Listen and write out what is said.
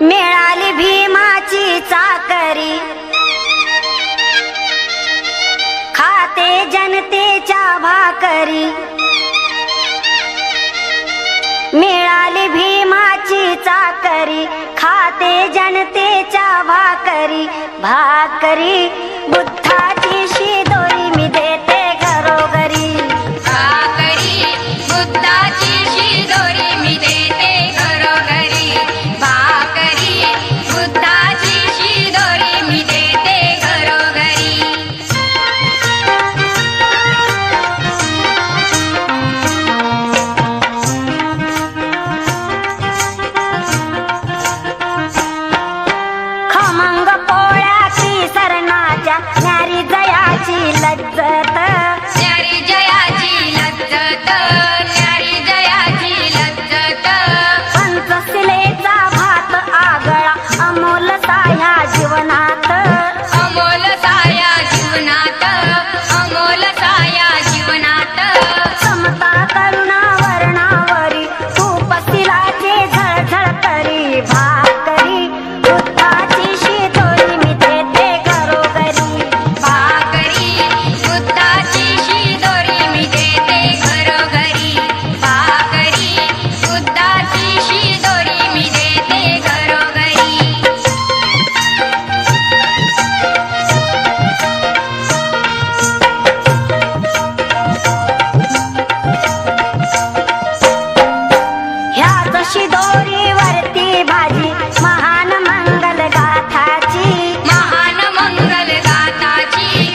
मिळाली भीमाची चाकरी. खाते जनतेच्या भाकरी. मिळाली भीमाची चाकरी. खाते जनतेच्या भाकरी. भाकरी बुद्ध जयाची लज्जत. न्यारी जयाची लज्जत न्यारी जयाची लज्जत. पंचशिलेचा भात आगळा अमोल साह्या जीवनात. अमोल साया जीवनात अमोल साया जीवनात. समता करुणा वर्णावरी तूप तिलाचे झळझळ महान मंगल गाताची महान मंगल गाताची